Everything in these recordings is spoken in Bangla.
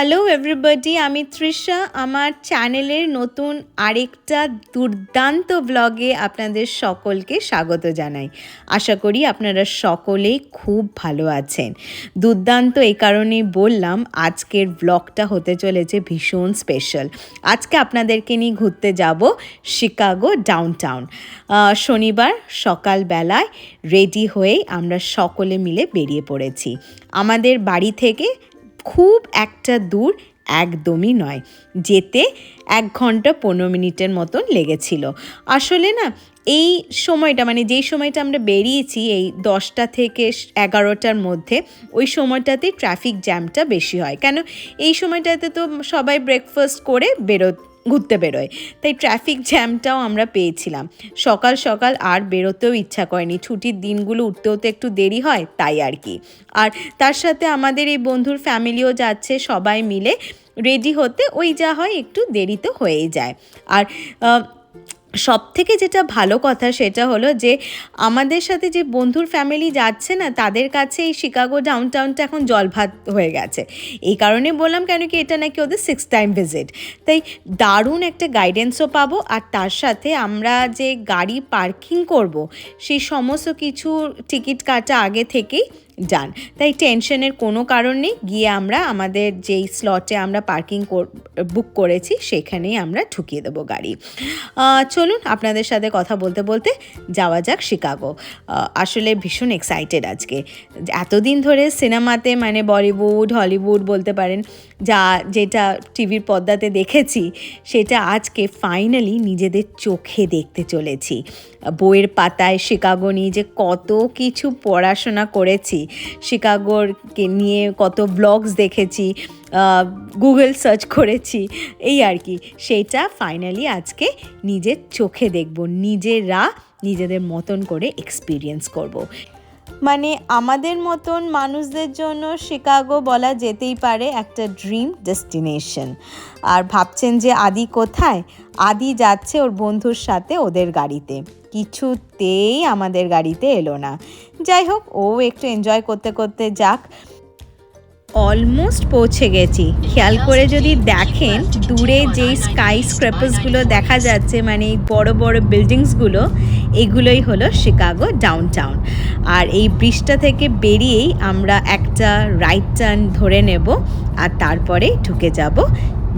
হ্যালো এভরিবডি আমি তৃষা। আমার চ্যানেলের নতুন আরেকটা দুর্দান্ত ব্লগে আপনাদের সকলকে স্বাগত জানাই। আশা করি আপনারা সকলেই খুব ভালো আছেন। দুর্দান্ত এই কারণেই বললাম, আজকের ব্লগটা হতে চলেছে ভীষণ স্পেশাল আজকে আপনাদেরকে নিয়ে ঘুরতে যাব শিকাগো ডাউনটাউন শনিবার সকালবেলায় রেডি হয়েই আমরা সকলে মিলে বেরিয়ে পড়েছি। আমাদের বাড়ি থেকে খুব একটা দূর একদমই নয়। যেতে এক ঘণ্টা পনেরো মিনিটের মতন লেগেছিল। আসলে না, এই সময়টা মানে যেই সময়টা আমরা বেরিয়েছি, এই দশটা থেকে এগারোটার মধ্যে, ওই সময়টাতে ট্রাফিক জ্যামটা বেশি হয়। কেন? এই সময়টাতে তো সবাই ব্রেকফাস্ট করে বেরো ঘুরতে বেরোয়। তাই ট্রাফিক জ্যামটাও আমরা পেয়েছিলাম। সকাল সকাল আর বেরোতেও ইচ্ছা করেনি। ছুটির দিনগুলো উঠতেও তো একটু দেরি হয়, তাই আর কি। আর তার সাথে আমাদের এই বন্ধুর ফ্যামিলিও যাচ্ছে, সবাই মিলে রেডি হতে ওই যা হয় একটু দেরি তো হয়েই যায়। আর সব থেকে যেটা ভালো কথা সেটা হলো যে আমাদের সাথে যে বন্ধুর ফ্যামিলি যাচ্ছে না, তাদের কাছে এই শিকাগো ডাউন টাউনটা এখন জলভাত হয়ে গেছে। এই কারণে বললাম, কেন কি এটা নাকি ওদের সিক্স টাইম ভিজিট তাই দারুণ একটা গাইডেন্সও পাবো, আর তার সাথে আমরা যে গাড়ি পার্কিং করব, সেই সমস্ত কিছু টিকিট কাটা আগে থেকেই ডান তাই টেনশনের কোনো কারণ নেই। গিয়ে আমরা আমাদের যেই স্লটে আমরা পার্কিং বুক করেছি, সেখানেই আমরা ঢুকিয়ে দেবো গাড়ি। চলুন আপনাদের সাথে কথা বলতে বলতে যাওয়া যাক শিকাগো। আসলে ভীষণ এক্সাইটেড আজকে। এতদিন ধরে সিনেমাতে মানে বলিউড হলিউড বলতে পারেন যা, যেটা টিভির পর্দাতে দেখেছি, সেটা আজকে ফাইনালি নিজেদের চোখে দেখতে চলেছি বইয়ের পাতায় শিকাগো নিয়ে যে কত কিছু পড়াশোনা করেছি, শিকাগোরকে নিয়ে কত ব্লগস দেখেছি গুগল সার্চ করেছি, এই আর কি সেটা ফাইনালি আজকে নিজের চোখে দেখব, নিজেরা নিজেদের মতন করে এক্সপিরিয়েন্স করব। মানে আমাদের মতন মানুষদের জন্য শিকাগো বলা যেতেই পারে একটা ড্রিম ডেস্টিনেশন। আর ভাবছেন যে আদি কোথায়? আদি যাচ্ছে ওর বন্ধুর সাথে ওদের গাড়িতে। কিছুতেই আমাদের গাড়িতে এলো না। যাই হোক, ও একটু এনজয় করতে করতে যাক। অলমোস্ট পৌঁছে গেছি। খেয়াল করে যদি দেখেন, দূরে যেই স্কাই স্ক্র্যাপার্সগুলো দেখা যাচ্ছে মানে বড় বড় বিল্ডিংসগুলো এগুলোই হলো শিকাগো ডাউন টাউন আর এই ব্রিজটা থেকে বেরিয়েই আমরা একটা রাইট টার্ন ধরে নেব, আর তারপরে ঢুকে যাব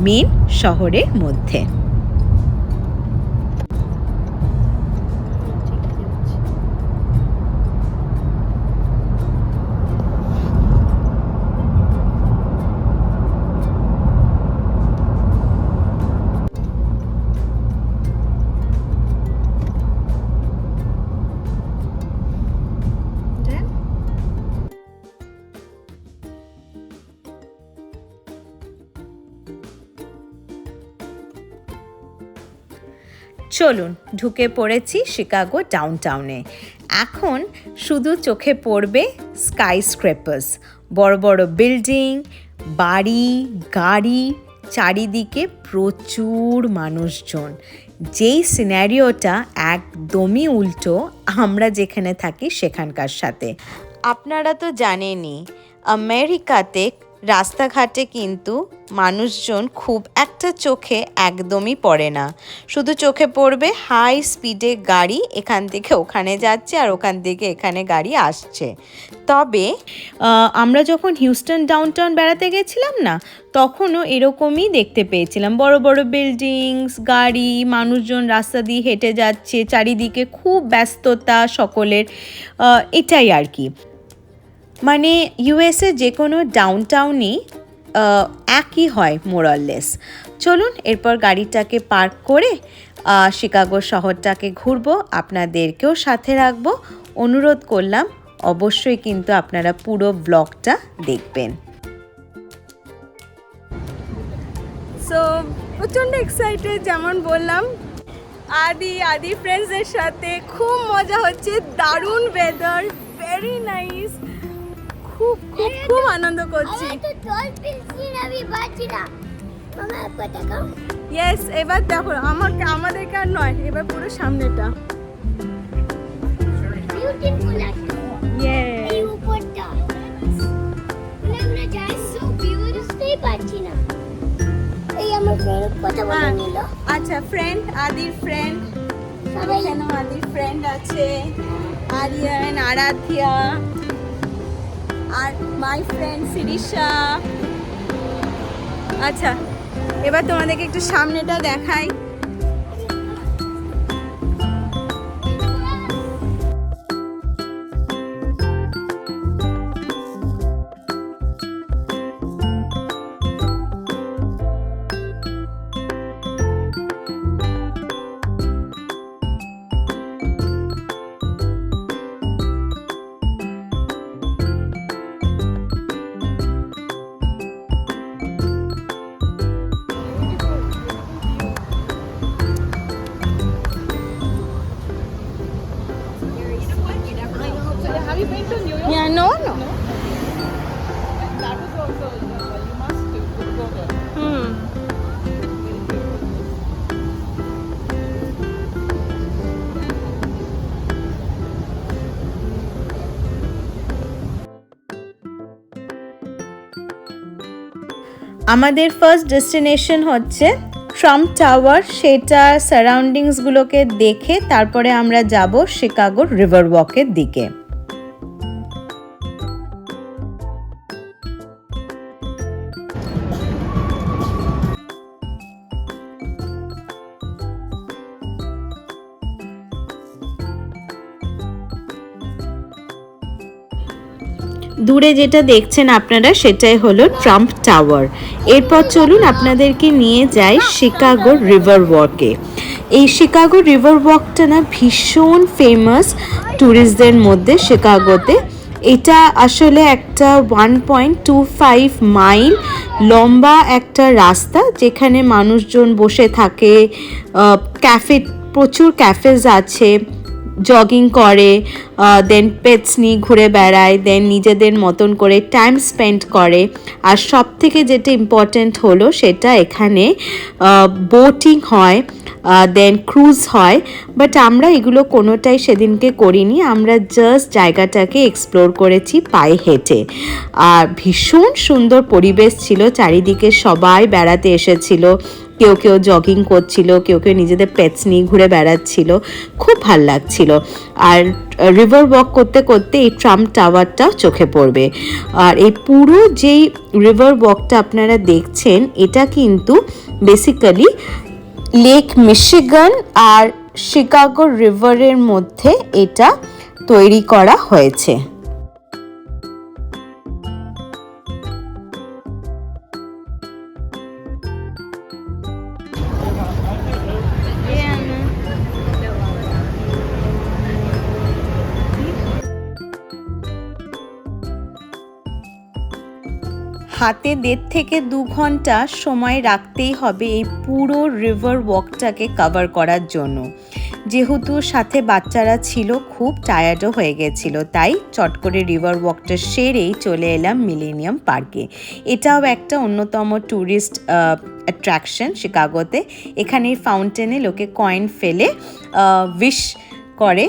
মেন শহরের মধ্যে। চলুন, ঢুকে পড়েছি শিকাগো ডাউনটাউনে এখন শুধু চোখে পড়বে স্কাই স্ক্রেপার্স বড় বড় বিল্ডিং বাড়ি, গাড়ি, চারিদিকে প্রচুর মানুষজন। যেই সিনারিওটা একদমই উল্টো, আমরা যেখানে থাকি সেখানকার সাথে। আপনারা তো জানেনই আমেরিকাতে রাস্তাঘাটে কিন্তু মানুষজন খুব একটা চোখে একদমই পড়ে না। শুধু চোখে পড়বে হাই স্পিডে গাড়ি এখান থেকে ওখানে যাচ্ছে আর ওখান থেকে এখানে গাড়ি আসছে। তবে আমরা যখন হিউস্টন ডাউনটাউন বেড়াতে গেছিলাম না, তখনও এরকমই দেখতে পেয়েছিলাম। বড় বড় বিল্ডিংস গাড়ি, মানুষজন রাস্তা দিয়ে হেঁটে যাচ্ছে, চারিদিকে খুব ব্যস্ততা সকলের এটাই আর কি। মানে ইউএসএ যে কোনো ডাউনটাউনই একই হয় মোরাললেস চলুন, এরপর গাড়িটাকে পার্ক করে শিকাগো শহরটাকে ঘুরবো। আপনাদেরকেও সাথে রাখব। অনুরোধ করলাম, অবশ্যই কিন্তু আপনারা পুরো ব্লগটা দেখবেন। সো প্রচণ্ড এক্সাইটেড যেমন বললাম। আদি আদি ফ্রেন্ডসদের সাথে খুব মজা হচ্ছে। দারুণ ওয়েদার ভেরি নাইস খুব খুব খুব আনন্দ করছি। ইয়েস এবার দেখো আমার আমাদেরকে আর নয় এবার পুরো সামনেটা এই উপরটা। আমরা যাই সো বিউটিফুল পাচ্ছি না। কথা বলে হ্যাঁ। আচ্ছা ফ্রেন্ড আদির ফ্রেন্ড সবাই এখানেও আদির ফ্রেন্ড আছে। আরিয়ান আরাধ্যা। আর মাই ফ্রেন্ড সিরিশা আচ্ছা এবার তোমাদেরকে একটু সামনেটা দেখাই। আমাদের ফার্স্ট ডেস্টিনেশন হচ্ছে ট্রাম্প টাওয়ার সেটা সারাউন্ডিংসগুলোকে দেখে তারপরে আমরা যাব শিকাগোর রিভার ওয়াকের দিকে। দূরে যেটা দেখছেন আপনারা সেটাই হলো ট্রাম্প টাওয়ার। এরপর চলুন আপনাদেরকে নিয়ে যাই শিকাগো রিভার ওয়াকে। এই শিকাগো রিভার ওয়াকটা না ভীষণ ফেমাস ট্যুরিস্টদের মধ্যে শিকাগোতে। এটা আসলে একটা one point two five mile লম্বা একটা রাস্তা যেখানে মানুষজন বসে থাকে ক্যাফে প্রচুর ক্যাফেজ আছে। জগিং করে দেন পেটস নিয়ে ঘুরে বেড়ায় দেন নিজেদের মতন করে টাইম স্পেন্ড করে। আর সব থেকে যেটা ইম্পর্ট্যান্ট হলো সেটা এখানে বোটিং হয় দেন ক্রুজ হয়। বাট আমরা এগুলো কোনোটাই সেদিনকে করিনি, আমরা জাস্ট জায়গাটাকে এক্সপ্লোর করেছি পায়ে হেঁটে। আর ভীষণ সুন্দর পরিবেশ ছিল, চারিদিকে সবাই বেড়াতে এসেছিল। কেউ কেউ জগিং করছিল, কেউ কেউ নিজেদের পেটস নিয়ে ঘুরে বেড়াচ্ছিল, খুব ভালো লাগছিল। আর রিভার ওয়াক করতে করতে এই ট্রাম্প টাওয়ারটাও চোখে পড়বে। আর এই পুরো যেই রিভার ওয়াকটা আপনারা দেখছেন, এটা কিন্তু বেসিক্যালি লেক মিশিগান আর শিকাগো রিভারের মধ্যে এটা তৈরি করা হয়েছে। হাতে দেড় থেকে দু ঘণ্টা সময় রাখতেই হবে এই পুরো রিভার ওয়াকটাকে কভার করার জন্য। যেহেতু সাথে বাচ্চারা ছিল, খুব টায়ার্ডও হয়ে গেছিল, তাই চট করে রিভার ওয়াকটা সেরেই চলে এলাম মিলেনিয়াম পার্কে এটাও একটা অন্যতম ট্যুরিস্ট অ্যাট্রাকশন শিকাগোতে এখানে ফাউন্টেনে লোকে কয়েন ফেলে উইশ করে।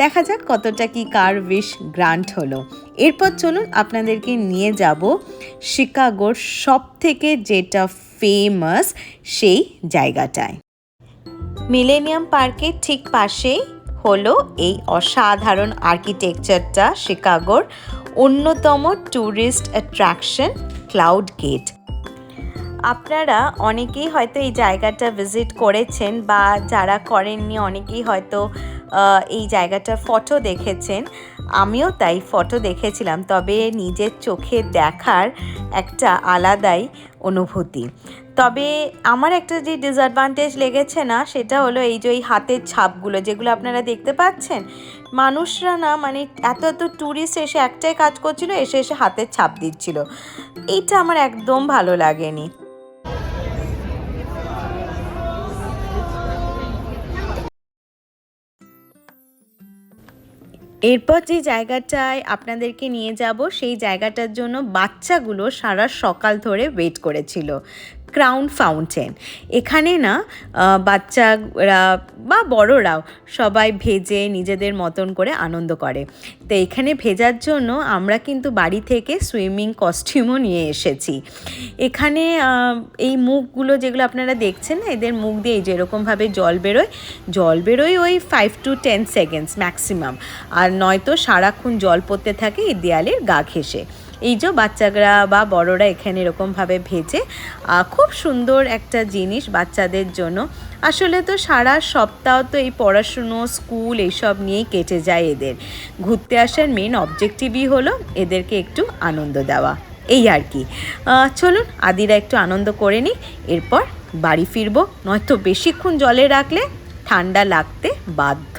দেখা যাক কতটা কি কার উইশ গ্রান্ট হলো। এরপর চলুন আপনাদেরকে নিয়ে যাব শিকাগোর সব থেকে যেটা ফেমাস সেই জায়গাটায়। মিলেনিয়াম পার্কের ঠিক পাশেই হলো এই অসাধারণ আর্কিটেকচারটা শিকাগোর অন্যতম ট্যুরিস্ট অ্যাট্রাকশন ক্লাউড গেট আপনারা অনেকেই হয়তো এই জায়গাটা ভিজিট করেছেন বা যারা করেননি, অনেকেই হয়তো এই জায়গাটার ফটো দেখেছেন। আমিও তাই ফটো দেখেছিলাম, তবে নিজের চোখে দেখার একটা আলাদাই অনুভূতি। তবে আমার একটা যে ডিসঅ্যাডভান্টেজ লেগেছে না, সেটা হলো এই যে এই হাতের ছাপগুলো, যেগুলো আপনারা দেখতে পাচ্ছেন, মানুষরা না মানে এত এত ট্যুরিস্ট এসে একটাই কাজ করছিল, এসে এসে হাতের ছাপ দিচ্ছিল। এইটা আমার একদম ভালো লাগেনি। এরপর যে জায়গাটায় আপনাদেরকে নিয়ে যাব, সেই জায়গাটার জন্য বাচ্চাগুলো সারা সকাল ধরে ওয়েট করেছিল। ক্রাউন ফাউন্টেন এখানে না বাচ্চারা বা বড়রাও সবাই ভেজে নিজেদের মতন করে আনন্দ করে। তো এখানে ভেজার জন্য আমরা কিন্তু বাড়ি থেকে সুইমিং কস্টিউমও নিয়ে এসেছি। এখানে এই মুখগুলো যেগুলো আপনারা দেখছেন না, এদের মুখ দিয়ে যেরকমভাবে জল বেরোয় জল বেরোয় ওই five to ten seconds maximum আর নয়তো সারাক্ষণ জল পড়তে থাকে এই দেয়ালের গা ঘেঁষে। এই যে বাচ্চারা বা বড়রা এখানে এরকমভাবে ভেজে খুব সুন্দর একটা জিনিস বাচ্চাদের জন্য। আসলে তো সারা সপ্তাহ তো এই পড়াশুনো, স্কুল এইসব নিয়েই কেটে যায় এদের। ঘুরতে আসার মেন অবজেক্টিভই হলো এদেরকে একটু আনন্দ দেওয়া। এই আর কি। চলুন আদিরা একটু আনন্দ করে নিই, এরপর বাড়ি ফিরবো। নয়তো বেশিক্ষণ জলে রাখলে ঠান্ডা লাগতে বাধ্য।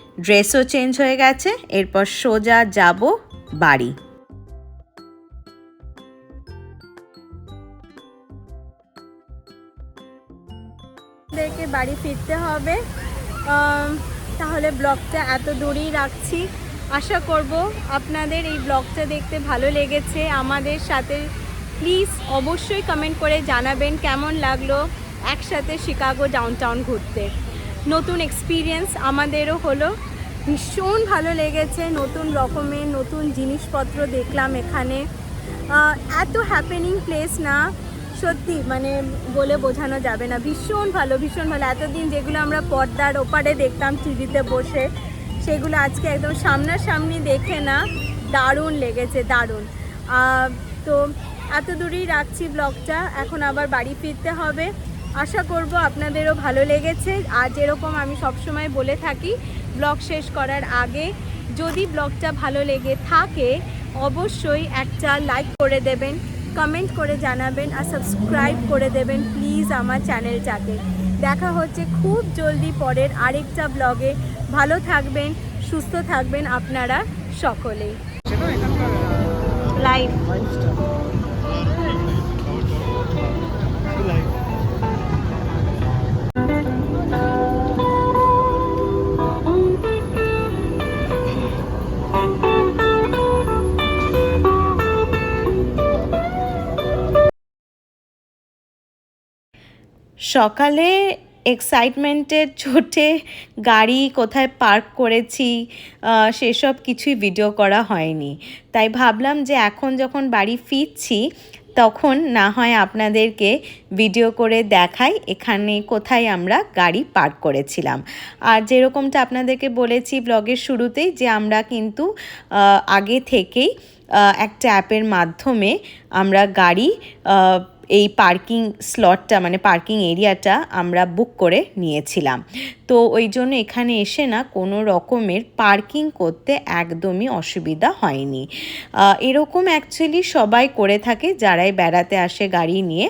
ড্রেসও চেঞ্জ হয়ে গেছে, এরপর সোজা যাব বাড়ি। আমাদেরকে বাড়ি ফিরতে হবে। তাহলে ব্লগটা এত দূরেই রাখছি। আশা করব আপনাদের এই ব্লগটা দেখতে ভালো লেগেছে। আমাদের সাথে প্লিজ অবশ্যই কমেন্ট করে জানাবেন কেমন লাগল একসাথে শিকাগো ডাউনটাউন ঘুরতে। নতুন এক্সপিরিয়েন্স আমাদেরও হলো। ভীষণ ভালো লেগেছে, নতুন রকমের নতুন জিনিসপত্র দেখলাম এখানে। এত হ্যাপেনিং প্লেস না, সত্যি মানে বলে বোঝানো যাবে না। ভীষণ ভালো ভীষণ ভালো। এতদিন যেগুলো আমরা পর্দার ওপারে দেখতাম টিভিতে বসে, সেগুলো আজকে একদম সামনাসামনি দেখে না, দারুণ লেগেছে, দারুণ। তো এত দূরেই রাখছি ব্লগটা এখন আবার বাড়ি ফিরতে হবে। আশা করব আপনাদেরও ভালো লেগেছে। আর যেরকম আমি সবসময় বলে থাকি ব্লগ শেষ করার আগে যদি ব্লগটা ভালো লেগে থাকে অবশ্যই একটা লাইক করে দেবেন কমেন্ট করে জানাবেন আর সাবস্ক্রাইব করে দেবেন প্লিজ আমার চ্যানেলটাকে। দেখা হচ্ছে খুব জলদি পরের আরেকটা ব্লগে। ভালো থাকবেন সুস্থ থাকবেন আপনারা সকলেই। সেটা সকালে এক্সাইটমেন্টের চোটে গাড়ি কোথায় পার্ক করেছি সেসব কিছুই ভিডিও করা হয়নি। তাই ভাবলাম যে এখন যখন বাড়ি ফিরছি, তখন না হয় আপনাদেরকে ভিডিও করে দেখাই এখানে কোথায় আমরা গাড়ি পার্ক করেছিলাম। আর যেরকমটা আপনাদেরকে বলেছি ব্লগের শুরুতেই যে আমরা কিন্তু আগে থেকেই একটা অ্যাপের মাধ্যমে আমরা গাড়ি এই পার্কিং স্লটটা মানে পার্কিং এরিয়াটা আমরা বুক করে নিয়েছিলাম। তো ওই জন্য এখানে এসে না কোনো রকমের পার্কিং করতে একদমই অসুবিধা হয়নি। এরকম অ্যাকচুয়ালি সবাই করে থাকে, যারাই বেড়াতে আসে গাড়ি নিয়ে।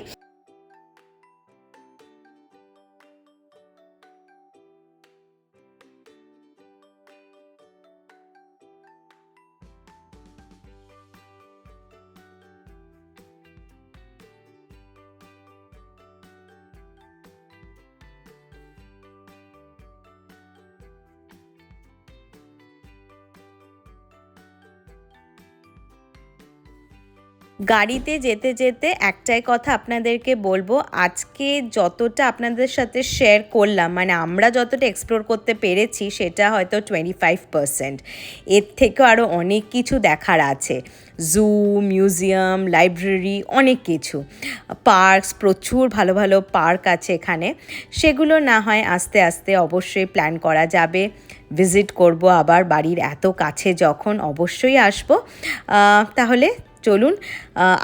গাড়িতে যেতে যেতে একটাই কথা আপনাদেরকে বলব, আজকে যতটা আপনাদের সাথে শেয়ার করলাম মানে আমরা যতটা এক্সপ্লোর করতে পেরেছি সেটা হয়তো টোয়েন্টি ফাইভ পারসেন্ট এর থেকেও আরও অনেক কিছু দেখার আছে। জু মিউজিয়াম লাইব্রেরি অনেক কিছু। পার্কস প্রচুর ভালো ভালো পার্ক আছে এখানে। সেগুলো না হয় আস্তে আস্তে অবশ্যই প্ল্যান করা যাবে। ভিজিট করব আবার বাড়ির এত কাছে যখন অবশ্যই আসব। তাহলে চলুন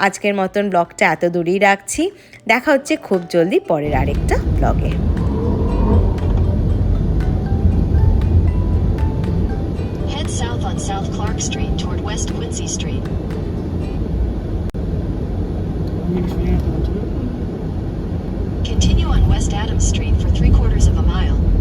আজকের মতন ব্লগটা এত দূরেই রাখছি দেখা হচ্ছে খুব জলদি পরের আরেকটা ব্লগে South Clark Street toward West Quincy Street. Continue on West Adams Street for three quarters of a mile.